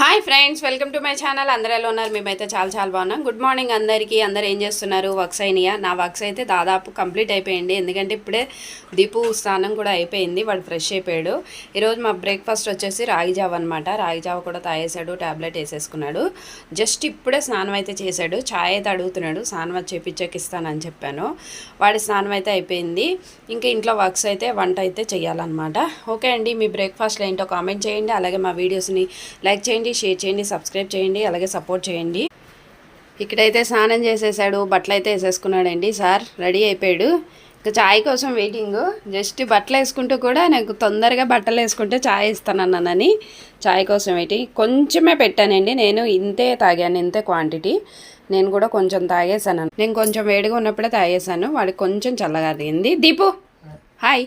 Hi, hi friends welcome to my channel. అందరూ ఎలా ఉన్నారు? మేమైతే చాలా చాలా బాగున్నాం. గుడ్ మార్నింగ్ అందరికీ. అందరు ఏం చేస్తున్నారు? వర్క్స్ అయినాయా? నా వర్క్స్ అయితే దాదాపు కంప్లీట్ అయిపోయింది. ఎందుకంటే ఇప్పుడే దీపు స్నానం కూడా అయిపోయింది. వాడు ఫ్రెష్ అయిపోయాడు. ఈరోజు మా బ్రేక్ఫాస్ట్ వచ్చేసి రాగి జావ అనమాట రాగి జావ కూడా తాగేశాడు ట్యాబ్లెట్ వేసేసుకున్నాడు. జస్ట్ ఇప్పుడే స్నానం అయితే చేశాడు. ఛాయ్ అయితే అడుగుతున్నాడు. స్నానం అది చేపించాక ఇస్తానని చెప్పాను. వాడి స్నానం అయితే అయిపోయింది. ఇంకా ఇంట్లో వర్క్స్ అయితే వంట అయితే చేయాలన్నమాట ఓకే అండి. మీ బ్రేక్ఫాస్ట్లో ఏంటో కామెంట్ చేయండి. అలాగే మా వీడియోస్ని లైక్ చేయండి షేర్ చేయండి సబ్స్క్రైబ్ చేయండి అలాగే సపోర్ట్ చేయండి. ఇక్కడైతే స్నానం చేసేసాడు బట్టలు అయితే వేసేసుకున్నాడండి సార్ రెడీ అయిపోయాడు. ఇంకా చాయ్ కోసం వెయిటింగ్ జస్ట్ బట్టలు వేసుకుంటూ కూడా నాకు తొందరగా బట్టలు వేసుకుంటే చాయ్ ఇస్తానన్నానని చాయ్ కోసం వెయిటింగ్ కొంచెమే పెట్టానండి నేను ఇంతే తాగాను ఇంతే క్వాంటిటీ నేను కూడా కొంచెం తాగేసాను నేను కొంచెం వేడిగా ఉన్నప్పుడే తాగేసాను వాడికి కొంచెం చల్లగా దిగింది. దీపు హాయ్.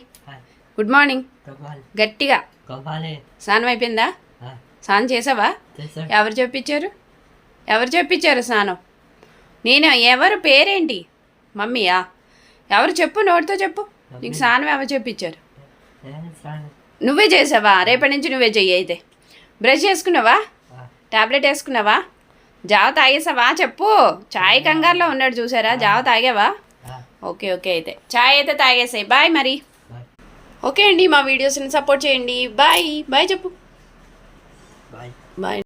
గుడ్ మార్నింగ్ గట్టిగా. స్నానం అయిపోయిందా? స్నానం చేసావా? ఎవరు చెప్పించారు ఎవరు చెప్పించారు స్నానం? నేను ఎవరు పేరేంటి? మమ్మీయా? ఎవరు చెప్పు నోటితో చెప్పు. నీకు స్నానం ఎవరు చెప్పించారు నువ్వే చేసావా? రేపటి నుంచి నువ్వే చెయ్యి అయితే. బ్రష్ చేసుకున్నావా? ఆ, టాబ్లెట్ వేసుకున్నావా? జావ తాగేసావా? చెప్పు. చాయ్ కంగారులో ఉన్నాడు చూసారా? జావ తాగావా? ఓకే ఓకే అయితే. చాయ్ అయితే తాగేసాయి. బాయ్ మరి. ఓకే అండి మా వీడియోస్ని సపోర్ట్ చేయండి. బాయ్. బాయ్ చెప్పు. Bye bye